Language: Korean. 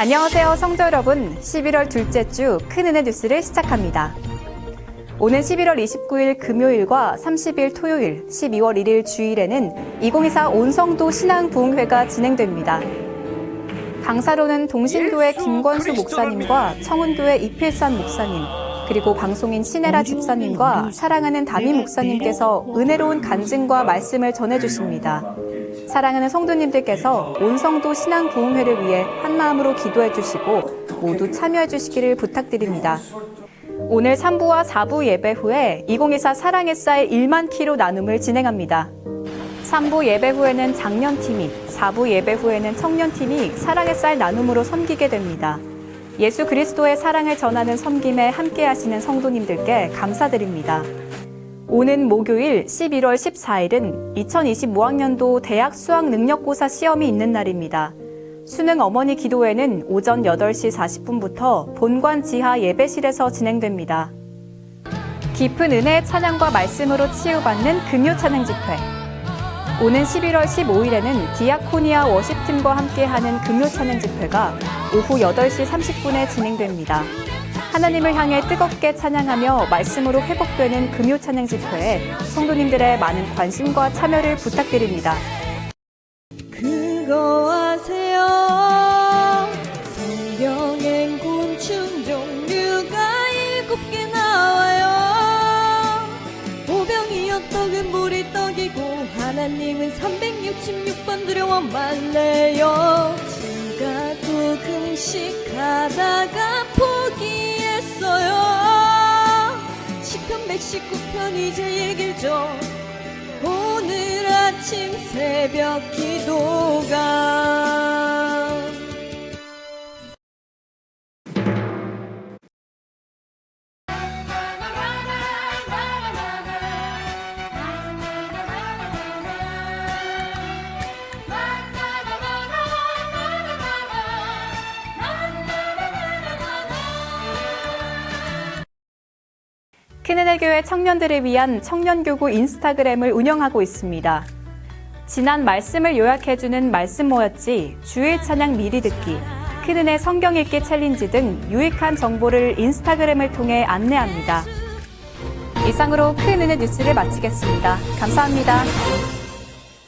안녕하세요, 성도 여러분. 11월 둘째 주 큰은혜 뉴스를 시작합니다. 오는 11월 29일 금요일과 30일 토요일, 12월 1일 주일에는 2024 온성도 신앙부흥회가 진행됩니다. 강사로는 동신교회 김권수 목사님과 청운교회 이필산 목사님, 그리고 방송인 신혜라 집사님과 사랑하는 담임 목사님께서 은혜로운 간증과 말씀을 전해주십니다. 사랑하는 성도님들께서 온성도 신앙 부흥회를 위해 한마음으로 기도해 주시고 모두 참여해 주시기를 부탁드립니다. 오늘 3부와 4부 예배 후에 2024 사랑의 쌀 1만 키로 나눔을 진행합니다. 3부 예배 후에는 장년팀이, 4부 예배 후에는 청년팀이 사랑의 쌀 나눔으로 섬기게 됩니다. 예수 그리스도의 사랑을 전하는 섬김에 함께 하시는 성도님들께 감사드립니다. 오는 목요일 11월 14일은 2025학년도 대학 수학 능력고사 시험이 있는 날입니다. 수능 어머니 기도회는 오전 8시 40분부터 본관 지하 예배실에서 진행됩니다. 깊은 은혜의 찬양과 말씀으로 치유받는 금요 찬양 집회. 오는 11월 15일에는 디아코니아 워십팀과 함께하는 금요 찬양 집회가 오후 8시 30분에 진행됩니다. 하나님을 향해 뜨겁게 찬양하며 말씀으로 회복되는 금요 찬양 집회에 성도님들의 많은 관심과 참여를 부탁드립니다. 그거 366번 두려워만 내요. 지금가도 금식하다가 포기했어요. 시편 119편 이제 얘길 좀 오늘 아침 새벽 기도 큰은혜교회 청년들을 위한 청년교구 인스타그램을 운영하고 있습니다. 지난 말씀을 요약해주는 말씀 모였지, 주일 찬양 미리 듣기, 큰은혜 성경 읽기 챌린지 등 유익한 정보를 인스타그램을 통해 안내합니다. 이상으로 큰은혜 뉴스를 마치겠습니다. 감사합니다.